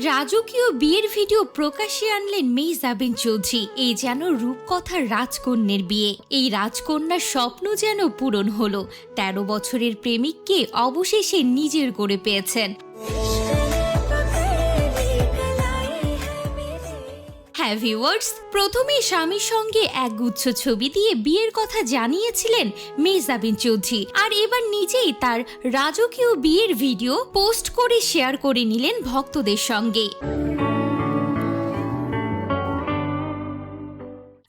রাজকীয় বিয়ের ভিডিও প্রকাশ্যে আনলেন মেহজাবিন চৌধুরী। এই যেন রূপকথার রাজকন্যের বিয়ে। এই রাজকন্যার স্বপ্ন যেন পূরণ হলো। তেরো বছরের প্রেমিককে অবশেষে নিজের করে পেয়েছেন। হ্যাঁ ভিউয়ার্স প্রথমে স্বামীর সঙ্গে এক গুচ্ছ ছবি দিয়ে বিয়ের কথা জানিয়েছিলেন মেজাবিন চৌধুরী। আর এবার নিজেই তার রাজকীয় বিয়ের ভিডিও পোস্ট করে শেয়ার করে নিলেন ভক্তদের সঙ্গে।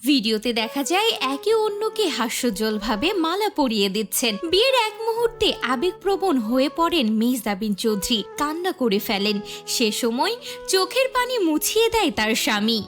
ভিডিওতে দেখা যায় একে অন্যকে হাস্যজ্জ্বলভাবে মালা পরিয়ে দিচ্ছেন। বিয়ের এক মুহূর্তে আবেগপ্রবণ হয়ে পড়েন মেজদাবিন চৌধুরী, কান্না করে ফেলেন। সে সময় চোখের পানি মুছিয়ে দেয় তার স্বামী।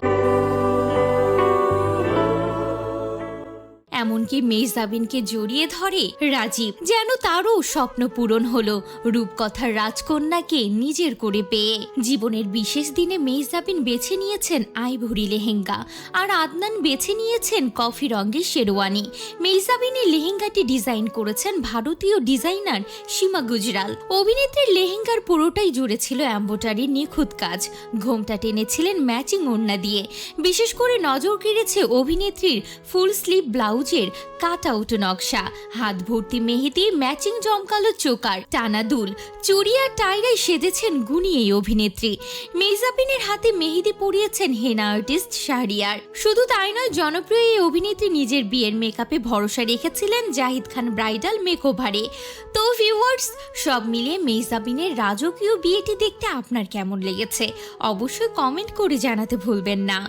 এমনকি মেহজাবিনকে জড়িয়ে ধরে রাজীব, যেন তারও স্বপ্ন পূরণ হলো রূপকথার রাজকন্যাকে নিজের করে পেয়ে। জীবনের বিশেষ দিনে মেহজাবিন বেছে নিয়েছেন আইভরি লেহেঙ্গা আর আদনান বেছে নিয়েছেন কফি রঙের শেরওয়ানি। মেহজাবিনের লেহেঙ্গাটি ডিজাইন করেছেন ভারতীয় ডিজাইনার সীমা গুজরাল। অভিনেত্রীর লেহেঙ্গার পুরোটাই জুড়ে ছিল অ্যাম্বোটারির নিখুঁত কাজ। ঘোমটা টেনেছিলেন ম্যাচিং ওড়না দিয়ে। বিশেষ করে নজর কেড়েছে অভিনেত্রীর ফুল স্লিভ ব্লাউজের কাট আউট নকশা, হাত ভর্তি মেহেদি, ম্যাচিং জমকালো চোকার, টানা দুল, চুড়ি আর টাইরাই সেজেছেন গুণী এই অভিনেত্রী। মেজাবিনের হাতে মেহেদি পরিয়েছেন হেনা আর্টিস্ট শাহরিয়ার। শুধু তাই নয়, জনপ্রিয় এই অভিনেত্রী নিজের বিয়ের মেকআপে ভরসা রেখেছিলেন জাহিদ খান ব্রাইডাল মেকওভারে। তো ভিউয়ার্স সব মিলিয়ে মেজাবিনের রাজকীয় বিয়েটি দেখতে আপনার কেমন লেগেছে? অবশ্যই কমেন্ট করে জানাতে ভুলবেন না।